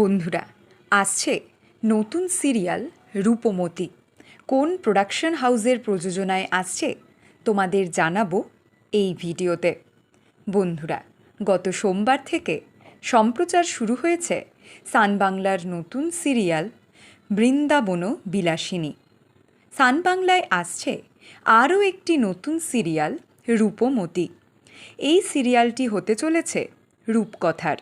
বন্ধুরা, আসছে নতুন সিরিয়াল রূপমতি। কোন প্রোডাকশন হাউসের প্রযোজনায় আসছে তোমাদের জানাব এই ভিডিওতে। বন্ধুরা, গত সোমবার থেকে সম্প্রচার শুরু হয়েছে সান বাংলার নতুন সিরিয়াল বৃন্দাবন বিলাসিনী। সান বাংলায় আসছে আরও একটি নতুন সিরিয়াল রূপমতি। এই সিরিয়ালটি হতে চলেছে রূপকথার।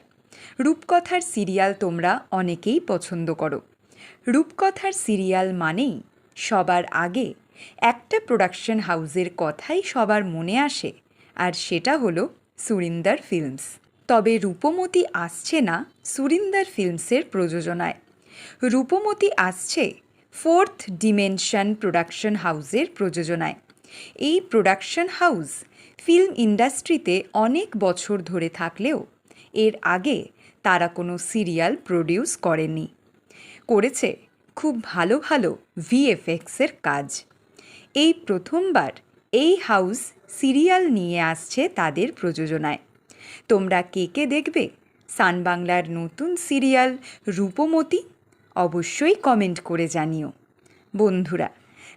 রূপকথার সিরিয়াল তোমরা অনেকেই পছন্দ করো। রূপকথার সিরিয়াল মানেই সবার আগে একটা প্রোডাকশন হাউসের কথাই সবার মনে আসে, আর সেটা হলো সুরিন্দার ফিল্মস। তবে রূপমতি আসছে না সুরিন্দার ফিল্মসের প্রযোজনায়। রূপমতি আসছে ফোর্থ ডিমেনশন প্রোডাকশন হাউসের প্রযোজনায়। এই প্রোডাকশন হাউস ফিল্ম ইন্ডাস্ট্রিতে অনেক বছর ধরে থাকলেও এর আগে তারা কোনো সিরিয়াল প্রডিউস করেনি। করেছে খুব ভালো ভালো ভিএফএক্সের কাজ। এই প্রথমবার এই হাউস সিরিয়াল নিয়ে আসছে তাদের প্রযোজনায়। তোমরা কে কে দেখবে? সান বাংলার নতুন সিরিয়াল রূপমতি? অবশ্যই কমেন্ট করে জানিও। বন্ধুরা,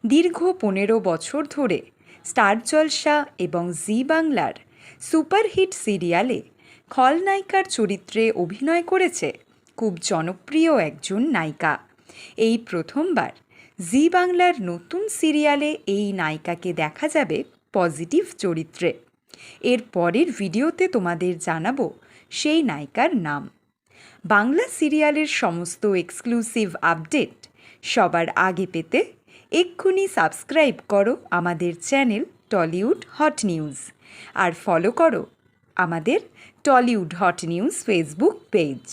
দীর্ঘ পনেরো বছর ধরে স্টার জলসা এবং জি বাংলার সুপারহিট সিরিয়ালে খলনায়িকার চরিত্রে অভিনয় করেছে খুব জনপ্রিয় একজন নায়িকা। এই প্রথমবার জি বাংলার নতুন সিরিয়ালে এই নায়িকাকে দেখা যাবে পজিটিভ চরিত্রে। এর পরের ভিডিওতে তোমাদের জানাব সেই নায়িকার নাম। বাংলা সিরিয়ালের সমস্ত এক্সক্লুসিভ আপডেট সবার আগে পেতে এক্ষুনি সাবস্ক্রাইব করো আমাদের চ্যানেল টলিউড হট নিউজ। আর ফলো করো আমাদের Tollywood hot news Facebook page.